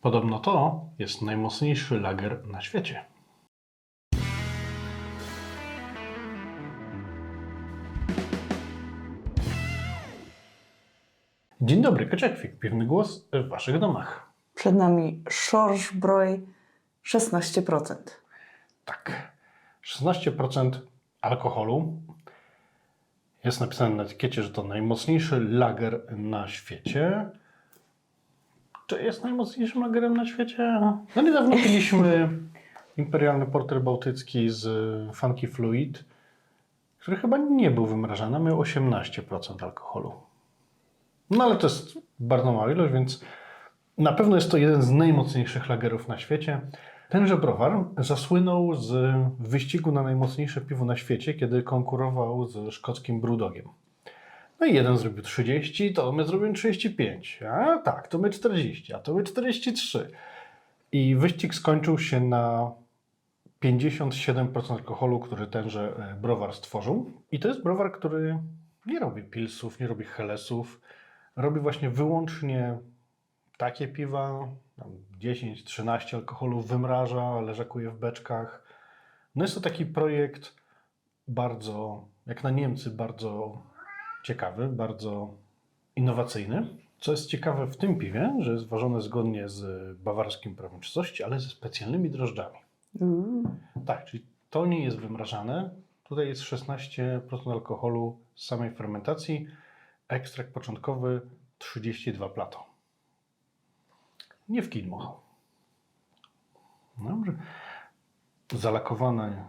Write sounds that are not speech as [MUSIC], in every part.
Podobno to jest najmocniejszy lager na świecie. Dzień dobry, Koczekwik. Piwny głos w Waszych domach. Przed nami Schorschbräu 16%. Tak. 16% alkoholu. Jest napisane na etykiecie, że to najmocniejszy lager na świecie. Czy jest najmocniejszym lagerem na świecie? No niedawno piliśmy [LAUGHS] imperialny porter bałtycki z Funky Fluid, który chyba nie był wymrażany, miał 18% alkoholu. No ale to jest bardzo mała ilość, więc na pewno jest to jeden z najmocniejszych lagerów na świecie. Tenże browar zasłynął z wyścigu na najmocniejsze piwo na świecie, kiedy konkurował z szkockim Brewdogiem. No i jeden zrobił 30, to my zrobimy 35, a tak, to my 40, a to my 43. I wyścig skończył się na 57% alkoholu, który tenże e, browar stworzył. I to jest browar, który nie robi pilsów, nie robi helesów, robi właśnie wyłącznie takie piwa, tam 10-13 alkoholów wymraża, leżakuje w beczkach. No jest to taki projekt bardzo, jak na Niemcy, bardzo ciekawy, bardzo innowacyjny. Co jest ciekawe w tym piwie, że jest ważone zgodnie z bawarskim prawem czystości, ale ze specjalnymi drożdżami. Uuu. Tak, czyli to nie jest wymrażane. Tutaj jest 16% alkoholu z samej fermentacji. Ekstrakt początkowy 32 plato. Nie w kilmoch. Dobrze. Zalakowane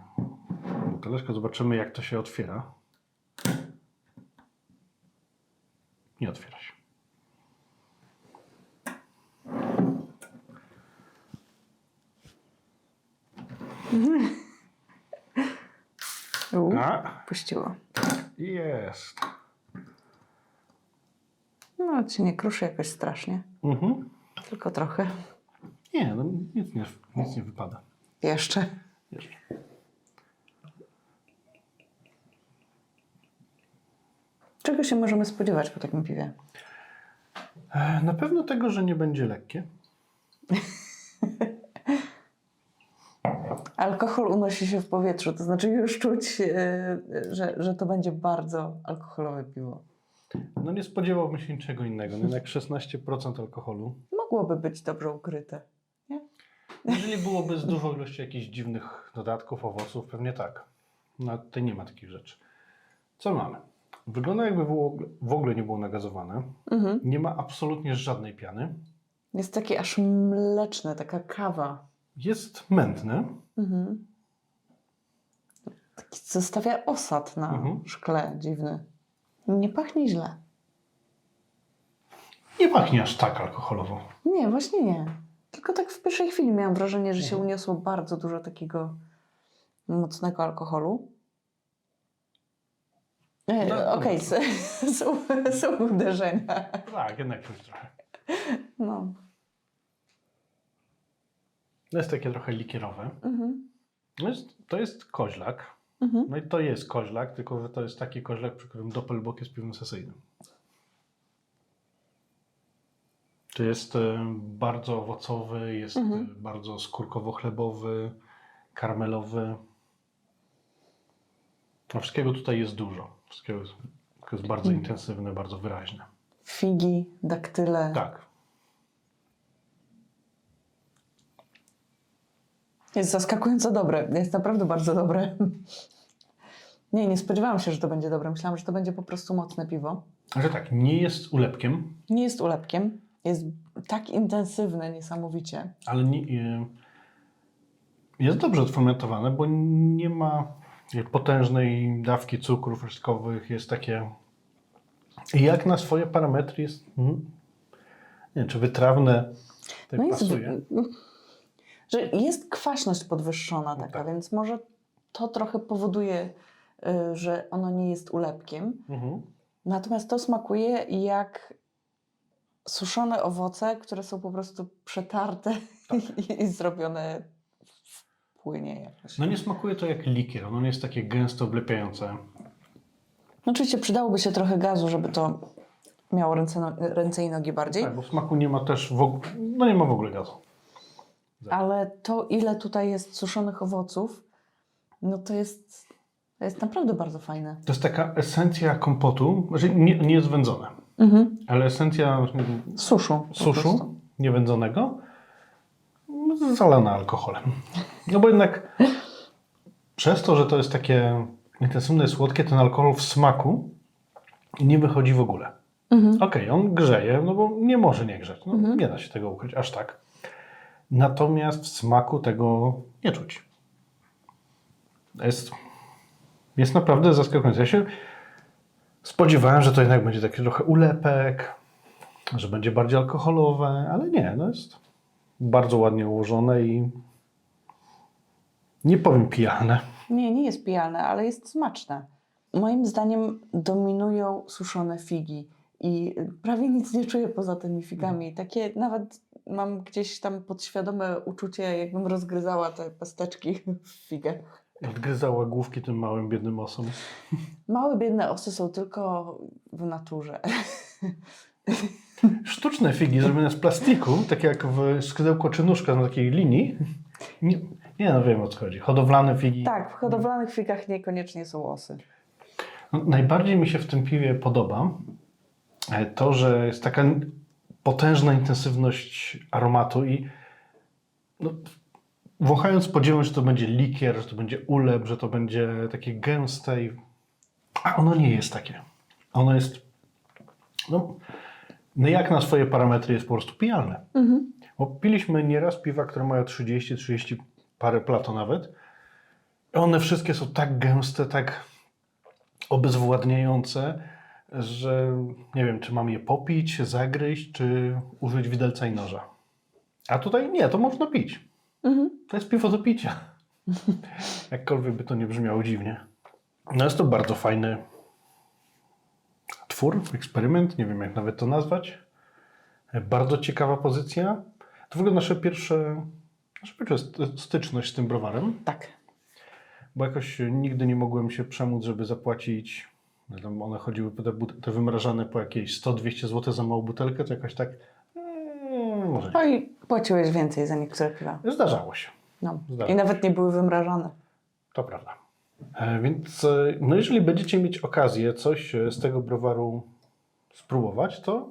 buteleczka. Zobaczymy, jak to się otwiera. Nie otwiera się. [LAUGHS] A, Puściło. jest. No, ci nie kruszy jakoś strasznie. Mhm. Tylko trochę. Nie, no nic nie, nic nie wypada. Jeszcze. Jeszcze. Czego się możemy spodziewać po takim piwie? E, Na pewno tego, że nie będzie lekkie. [LAUGHS] Alkohol unosi się w powietrzu, to znaczy już czuć, e, że, że to będzie bardzo alkoholowe piwo. No nie spodziewałbym się niczego innego. No jednak 16% alkoholu. Mogłoby być dobrze ukryte. Jeżeli byłoby z dużą ilością jakichś dziwnych dodatków, owoców, pewnie tak. No tutaj nie ma takich rzeczy. Co mamy? Wygląda jakby w ogóle nie było nagazowane. Mhm. Nie ma absolutnie żadnej piany. Jest takie aż mleczne, taka kawa. Jest mętny. Mhm. Taki zostawia osad na Mhm. szkle dziwny. Nie pachnie źle. Nie pachnie aż tak alkoholowo. Nie, właśnie nie. Tylko tak w pierwszej chwili miałam wrażenie, że się Mhm. uniosło bardzo dużo takiego mocnego alkoholu. E, No, Okej, no. s- [LAUGHS] są, są uderzenia. Tak, jednak czuć trochę. No. To jest takie trochę likierowe. Mhm. No jest, to jest koźlak. Mhm. No i to jest koźlak, tylko że to jest taki koźlak, przy którym Doppelbock jest piwem sesyjnym. To jest e, bardzo owocowy, jest Mhm. e, bardzo skórkowo-chlebowy, karmelowy. No wszystkiego tutaj jest dużo. Wszystkiego jest, jest bardzo Mhm. intensywne, bardzo wyraźne. Figi, daktyle. Tak. Jest zaskakująco dobre. Jest naprawdę bardzo dobre. Nie, nie spodziewałam się, że to będzie dobre. Myślałam, że to będzie po prostu mocne piwo. Że tak, nie jest ulepkiem, Nie jest ulepkiem. Jest tak intensywne niesamowicie. ale nie, e, jest dobrze odfermentowane, bo nie ma potężnej dawki cukrów wszystkowych. Jest takie, jak na swoje parametry jest, mm, nie wiem, czy wytrawne tutaj No jest, pasuje. że jest kwaśność podwyższona taka, Tak. więc może to trochę powoduje, y, że ono nie jest ulepkiem. Mhm. Natomiast to smakuje jak suszone owoce, które są po prostu przetarte i, [LAUGHS] i zrobione płynie jakoś. No nie smakuje to jak likier, ono nie jest takie gęsto oblepiające. No Oczywiście przydałoby się trochę gazu, żeby to miało ręce, no, ręce i nogi bardziej. Tak, bo w smaku nie ma też w ogóle, no nie ma w ogóle gazu. Ale to, ile tutaj jest suszonych owoców, no to jest, to jest naprawdę bardzo fajne. To jest taka esencja kompotu, znaczy nie, nie jest wędzone, Mhm. ale esencja Suszu. po suszu prostu. niewędzonego zalana alkoholem. No bo jednak przez to, że to jest takie intensywne, słodkie, ten alkohol w smaku nie wychodzi w ogóle. Mhm. Okej, on grzeje, no bo nie może nie grzeć. No, Mhm. Nie da się tego ukryć aż tak. Natomiast w smaku tego nie czuć. Jest, jest naprawdę zaskakujące. Ja się spodziewałem, że to jednak będzie taki trochę ulepek, że będzie bardziej alkoholowe, ale nie, no jest bardzo ładnie ułożone i nie powiem pijalne. Nie, nie jest pijalne, ale jest smaczne. Moim zdaniem dominują suszone figi i prawie nic nie czuję poza tymi figami. Takie nawet mam gdzieś tam podświadome uczucie, jakbym rozgryzała te pesteczki w figach. Odgryzała główki tym małym, biednym osom. Małe, biedne osy są tylko w naturze. Sztuczne figi zrobione z plastiku, takie jak w skrzydełko czy nóżka na takiej linii. Nie, nie no wiem o co chodzi. Hodowlane figi. Tak, w hodowlanych figach niekoniecznie są osy. No, najbardziej mi się w tym piwie podoba e, to, że jest taka potężna intensywność aromatu i no, wąchając że to będzie likier, że to będzie ulep, że to będzie takie gęste i... a ono nie jest takie. Ono jest no, no jak na swoje parametry jest po prostu pijalne. Mhm. Bo piliśmy nieraz piwa, które mają 30, 30 parę plato nawet. I One wszystkie są tak gęste, tak obezwładniające, że nie wiem, czy mam je popić, zagryźć, czy użyć widelca i noża. A tutaj nie, to można pić. Mhm. To jest piwo do picia. [LAUGHS] Jakkolwiek by to nie brzmiało dziwnie. No jest to bardzo fajny twór, eksperyment, nie wiem jak nawet to nazwać. Bardzo ciekawa pozycja. To w ogóle nasze pierwsze, nasze pierwsze st- styczność z tym browarem, Tak. bo jakoś nigdy nie mogłem się przemóc, żeby zapłacić. Tam one chodziły te, te wymrażane po jakieś 100-200 zł za małą butelkę, to jakoś tak. mm, może nie. No i płaciłeś więcej za niektóre piwa. Zdarzało się. No. Zdarza I nawet nie były wymrażane. To prawda. E, Więc e, no jeżeli będziecie mieć okazję coś e, z tego browaru spróbować, to,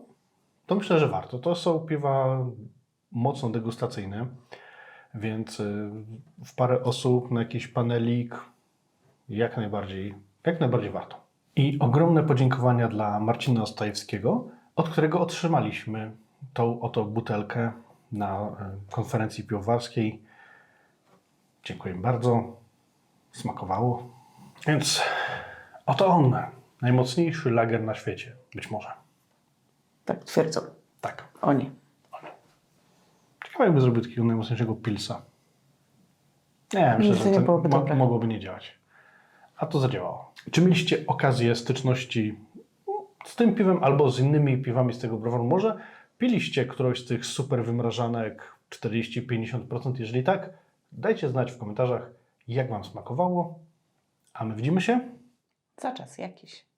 to myślę, że warto. To są piwa mocno degustacyjne, więc w parę osób na jakiś panelik jak najbardziej, jak najbardziej warto. I ogromne podziękowania dla Marcina Ostajewskiego, od którego otrzymaliśmy tą oto butelkę na konferencji piwowarskiej. Dziękuję bardzo smakowało. Więc oto on, najmocniejszy lager na świecie, być może. Tak twierdzą Tak. oni. Ciekawe jakby zrobił takiego najmocniejszego pilsa. Nie, myślę, To że nie to byłoby dobre. mogłoby nie działać. A to zadziałało. Czy mieliście okazję styczności z tym piwem albo z innymi piwami z tego browaru? Może piliście którąś z tych super wymrażanek 40-50%? Jeżeli tak, dajcie znać w komentarzach, jak Wam smakowało. A my widzimy się Za czas jakiś.